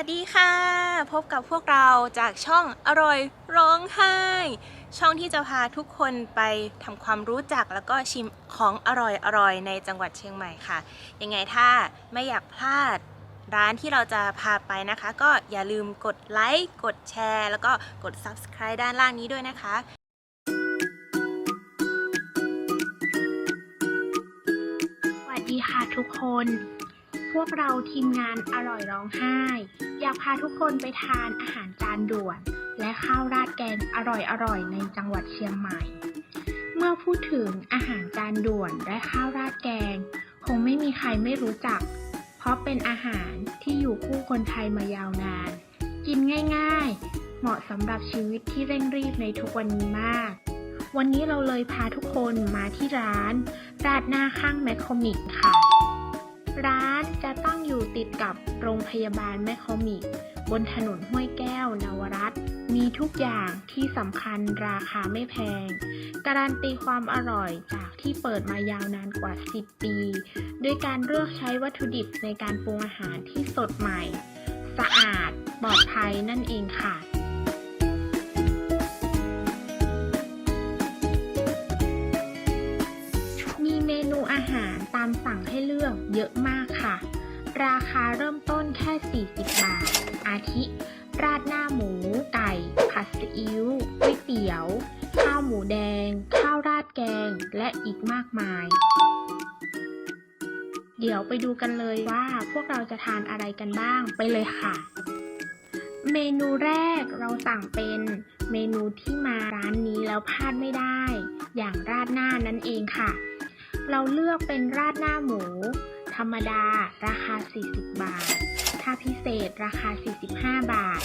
วัสดีค่ะ พบกับพวกเราจากช่องอร่อยร้องไห้ ช่องที่จะพาทุกคนไปทำความรู้จักแล้วก็ชิมของอร่อยอร่อยในจังหวัดเชียงใหม่ค่ะ ยังไงถ้าไม่อยากพลาดร้านที่เราจะพาไปนะคะ ก็อย่าลืมกดไลค์กดแชร์ แล้วก็กด Subscribe ด้านล่างนี้ด้วยนะคะสวัสดีค่ะทุกคน พวกเราทีมงานอร่อยร้องไห้ อยากพาทุกคนไปทานอาหารจานด่วน และข้าวราดแกงอร่อยๆ ในจังหวัดเชียงใหม่ เมื่อพูดถึงอาหารจานด่วนและข้าวราดแกง คงไม่มีใครไม่รู้จัก เพราะเป็นอาหารที่อยู่คู่คนไทยมายาวนาน กินง่ายๆ เหมาะสำหรับชีวิตที่เร่งรีบในทุกวันนี้มาก วันนี้เราเลยพาทุกคนมาที่ร้านราดหน้าข้างแมคโครมิกค่ะ ร้านจะตั้งอยู่ติดกับโรงพยาบาลแมคโครมิก บนถนนห้วยแก้วนวรัตมีทุกอย่างที่สำคัญราคาไม่แพง การันตีความอร่อยจากที่เปิดมายาวนานกว่า 10 ปี ด้วยการเลือกใช้วัตถุดิบในการปรุงอาหารที่สดใหม่ สะอาดปลอดภัยนั่นเองค่ะ สั่งให้เลือกเยอะมากค่ะ ราคาเริ่มต้นแค่ 40 บาท อาทิ ราดหน้าหมู ไก่ ผัดซีอิ๊วก๋วยเตี๋ยว ข้าวหมูแดง ข้าวราดแกง และอีกมากมาย เดี๋ยวไปดูกันเลยว่าพวกเราจะทานอะไรกันบ้างไปเลยค่ะ เมนูแรกเราสั่งเป็นเมนูที่มาร้านนี้แล้วพลาดไม่ได้ อย่างราดหน้านั่นเองค่ะ เราเลือกเป็นราดหน้าหมู ธรรมดา ราคา 40 บาท ถ้าพิเศษราคา 45 บาท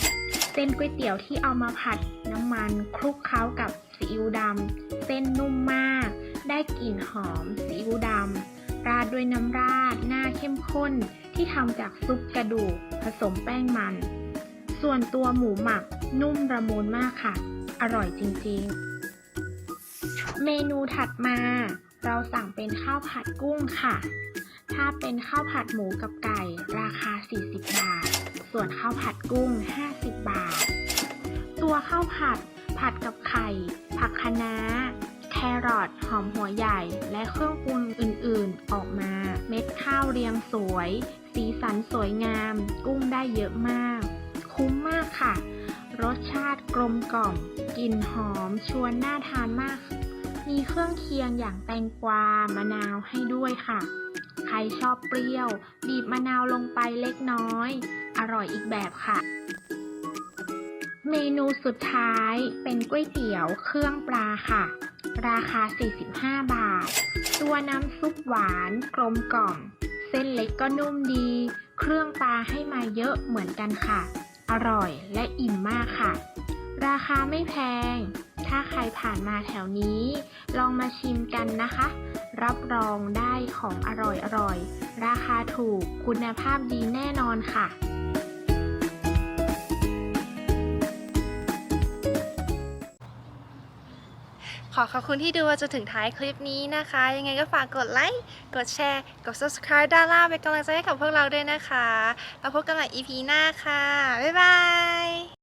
เส้นก๋วยเตี๋ยวที่เอามาผัดน้ำมันคลุกเคล้ากับซีอิ๊วดำ เส้นนุ่มมาก ได้กลิ่นหอมซีอิ๊วดำ ราดด้วยน้ำราดหน้าเข้มข้นที่ทำจากซุปกระดูกผสมแป้งมัน ส่วนตัวหมูหมักนุ่มระมุนมากค่ะ อร่อยจริงๆ เมนูถัดมา เราสั่งเป็นข้าวผัดกุ้งค่ะ ถ้าเป็นข้าวผัดหมูกับไก่ ราคา 40 บาท ส่วนข้าวผัดกุ้ง 50 บาท ตัวข้าวผัด ผัดกับไข่ ผักคะน้า แครอท หอมหัวใหญ่ และเครื่องปรุงอื่นๆ ออกมา เม็ดข้าวเรียงสวย สีสันสวยงาม กุ้งได้เยอะมาก คุ้มมากค่ะ รสชาติกลมกล่อม กลิ่นหอม ชวนน่าทานมาก มีเครื่องเคียงอย่างแตงกวามะนาวให้ด้วยค่ะ ใครชอบเปรี้ยว บีบมะนาวลงไปเล็กน้อย อร่อยอีกแบบค่ะ เมนูสุดท้ายเป็นก๋วยเตี๋ยวเครื่องปลาค่ะ ราคา 45 บาท ตัวน้ำซุปหวานกลมกล่อม เส้นเล็กก็นุ่มดี เครื่องปลาให้มาเยอะเหมือนกันค่ะ อร่อยและอิ่มมากค่ะ ราคาไม่แพง ถ้าใครผ่านมาแถวนี้ ลองมาชิมกันนะคะ รับรองได้ของอร่อยอร่อย ราคาถูกคุณภาพดีแน่นอนค่ะขอขอบคุณที่ดูมาจนถึงท้ายคลิปนี้นะคะ ยังไงก็ฝากกดไลค์ กดแชร์ กด subscribe ด้านล่างเป็นกำลังใจให้กับพวกเราด้วยนะคะ แล้วพบกันใหม่ EP หน้าค่ะ บ๊ายบาย